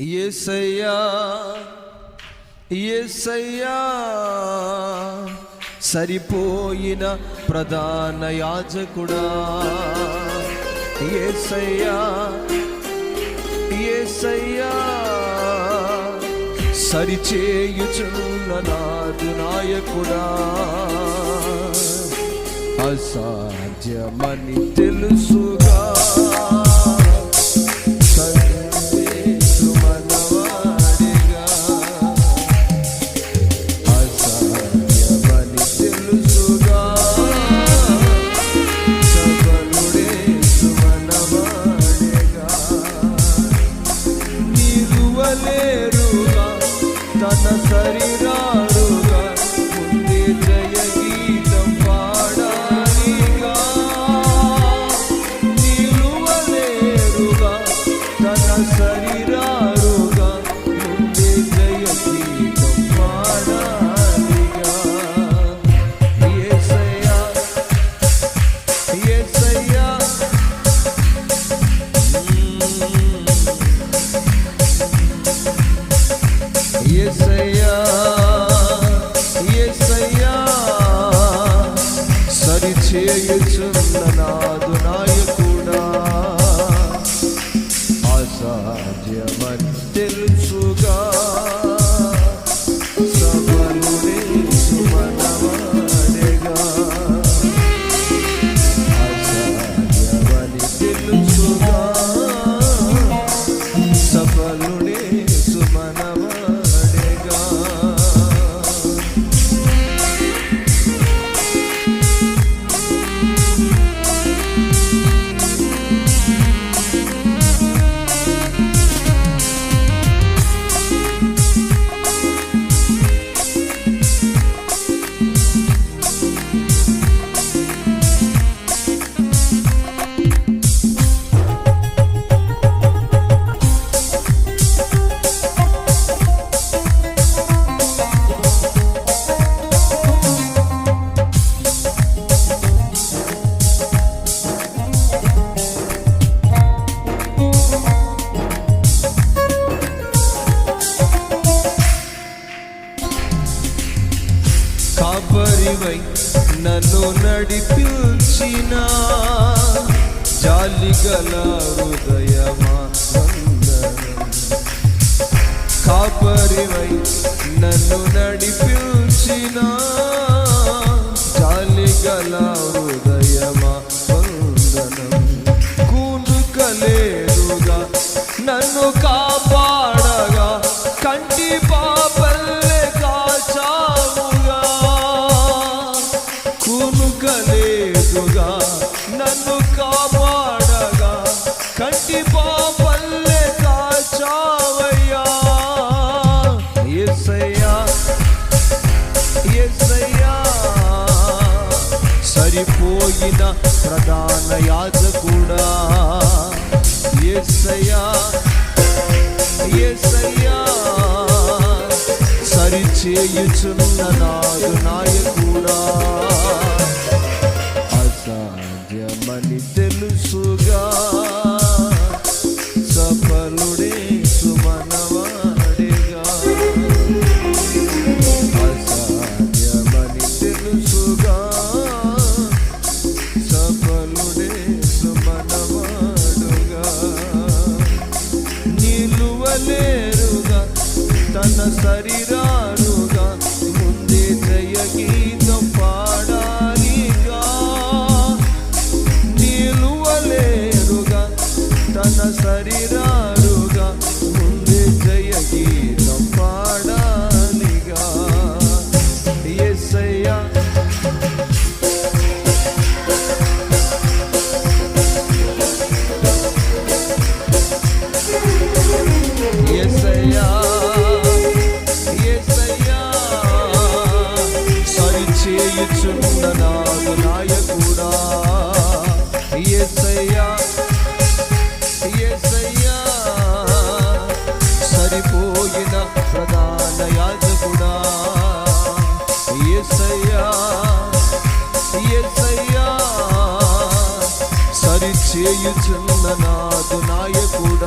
ఏసయ్యా ఏసయ్యా సరిపోయిన ప్రధాన యాజకుడా. ఏసయ్యా ఏసయ్యా సరిచేయుచున్న నాదు నాయకుడా. అసాధ్యమని తెలుసు నన్ను కాపాడగా కంటి పాపల్లే కాచావుగా కూనుకలేదుగా నన్ను కాపాడగా కంటి పాపల్లే కాచావయ్యా. ఎస్సయ్యా ఎస్సయ్యా సరిపోయిన ప్రధాన యాజకుడా. ఎస్సయ్యా ఎస్సయ్యా సరిచేయుచున్న నాదు నాయకుడా. అసాధ్యమని తెలుసు తన శరీరారుగా ముందే జయగీత సరిచేయుచున్న నాదు నాయకుడు.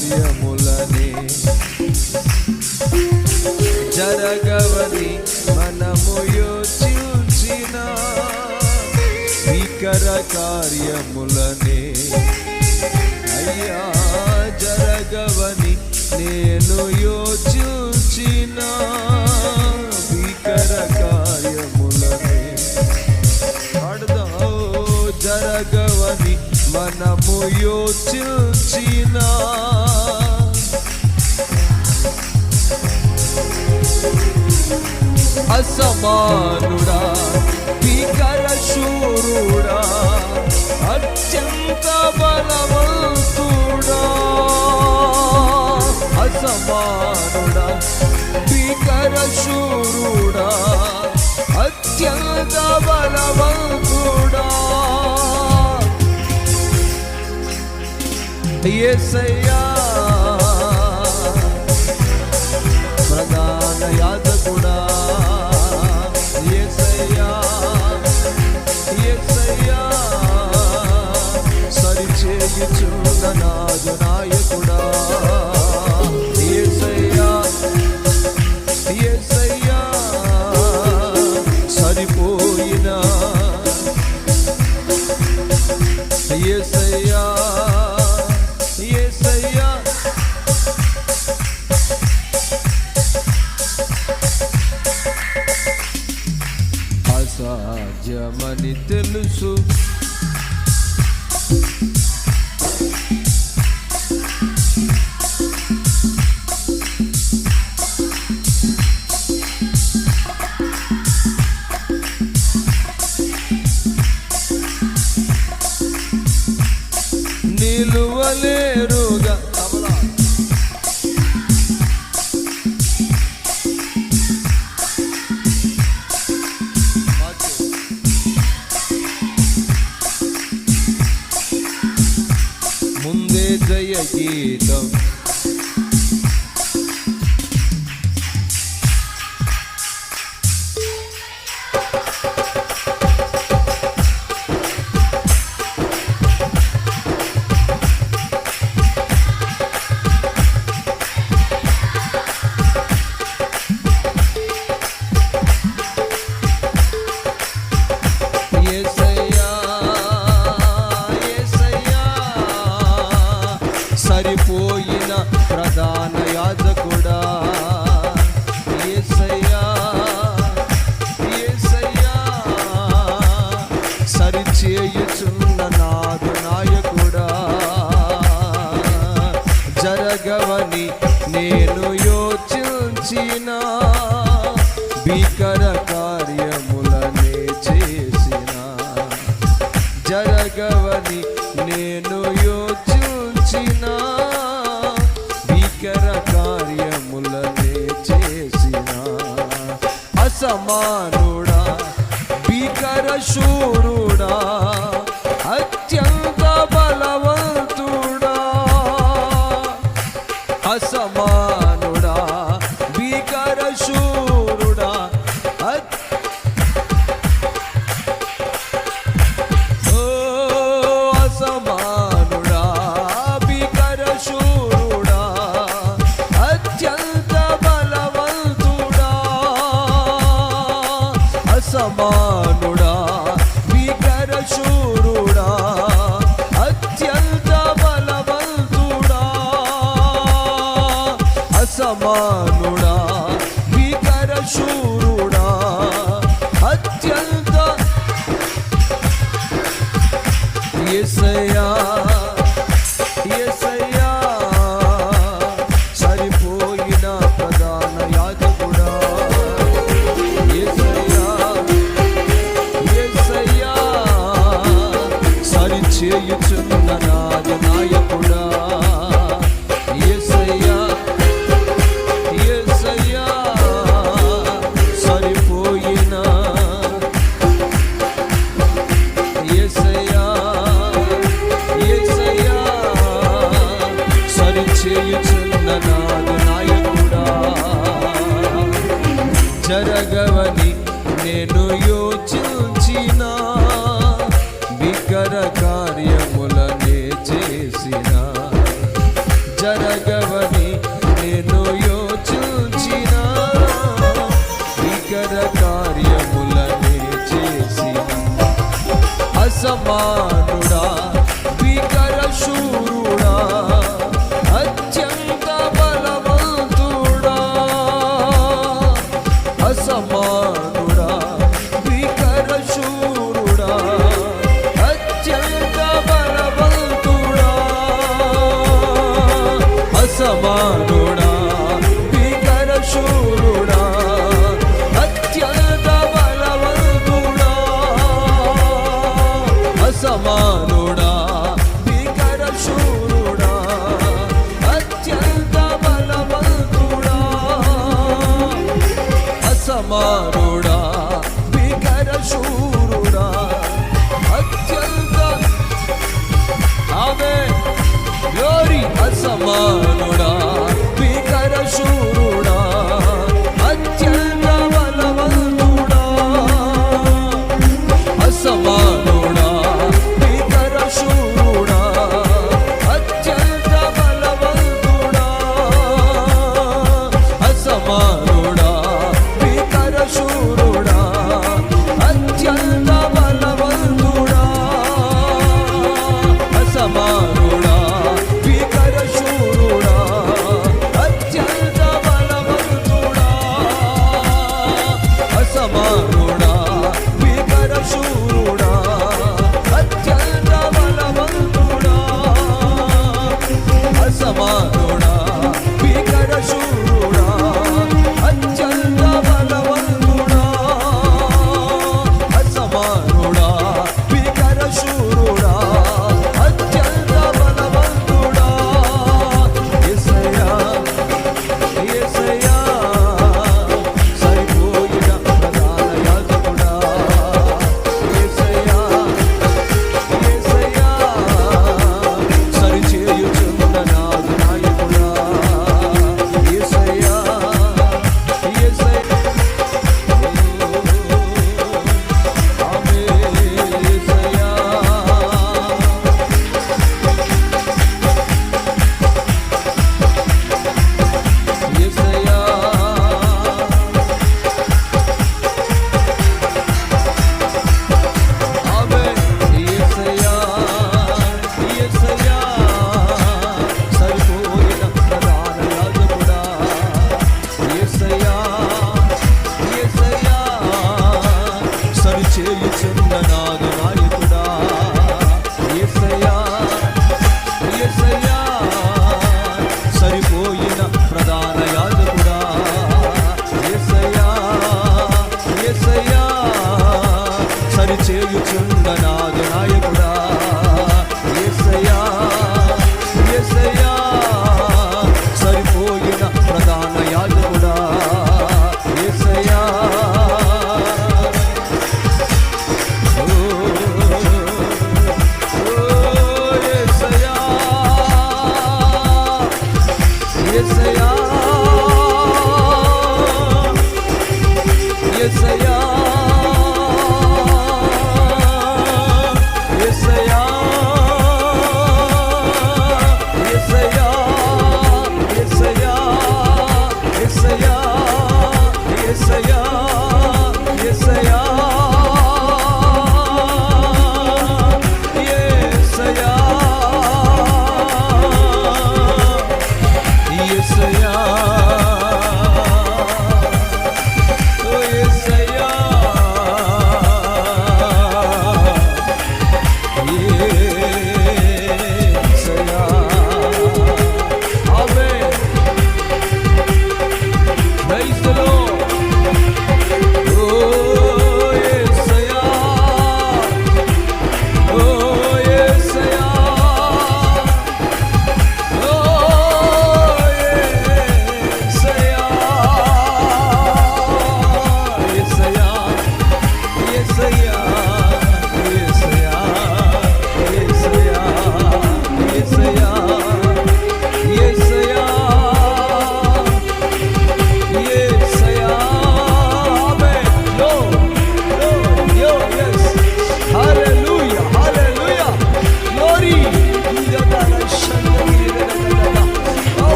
కార్యములనే జరగవని మనము యోచించిన వికర కార్యములనే అయ్యా జరగవని నేను యోచించిన వికర కార్యములనే అడదావు జరగవని మనము యోచించినా అసమానుడా భీకర శూరుడా అత్యంత బలవంతుడా. అసమానుడా భీకర శూరుడా అత్యంత బలవంతుడా. ఏసయ్యా. సరిచేయుచున్న నాదు నాయకుడా. సమానుడా భీకర శూరుడా. amor someone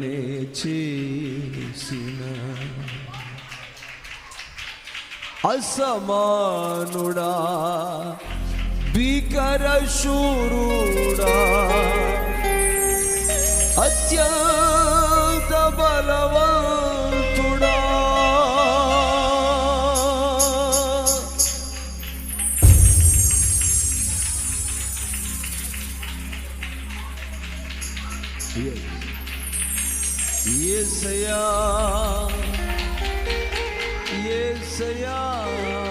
నే చేసిన. అసమానుడా భీకర శూరుడా అత్యంత బలవా 怎样